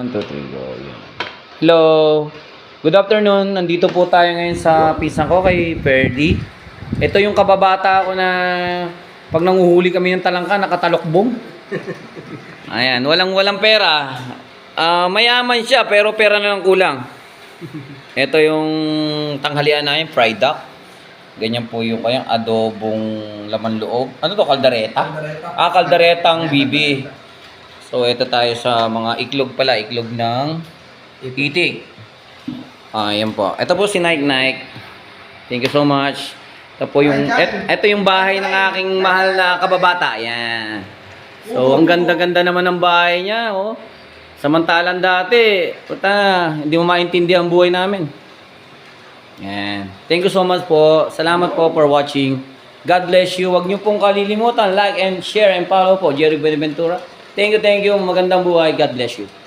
One, two, three, go. Yan. Hello. Good afternoon. Nandito po tayo ngayon sa pisang ko kay Ferdy. Ito yung kababata ko na pag nanguhuli kami ng talangka, nakatalokbong. Ayan, walang walang pera. Ah, mayaman siya pero pera na lang kulang. Ito yung tanghalian namin, fried duck. Ganyan po yung kayang adobong laman loob. Ano to, kaldareta? Ah, kaldaretang bibi. So, ito tayo sa mga iklog pala, iklog ng itik. Ah, yan po. Ito po si Nike Nike. Thank you so much. Ito po yung, et, ito yung bahay ng aking mahal na kababata. Yan. So, ang ganda-ganda naman ng bahay niya, oh. Samantalang dati, puta, hindi mo maintindihan ang buhay namin. Yan. Thank you so much po. Salamat po for watching. God bless you. Huwag niyo pong kalilimutan, like and share and follow po. Jerry Benaventura. Thank you, thank you. Magandang buhay. God bless you.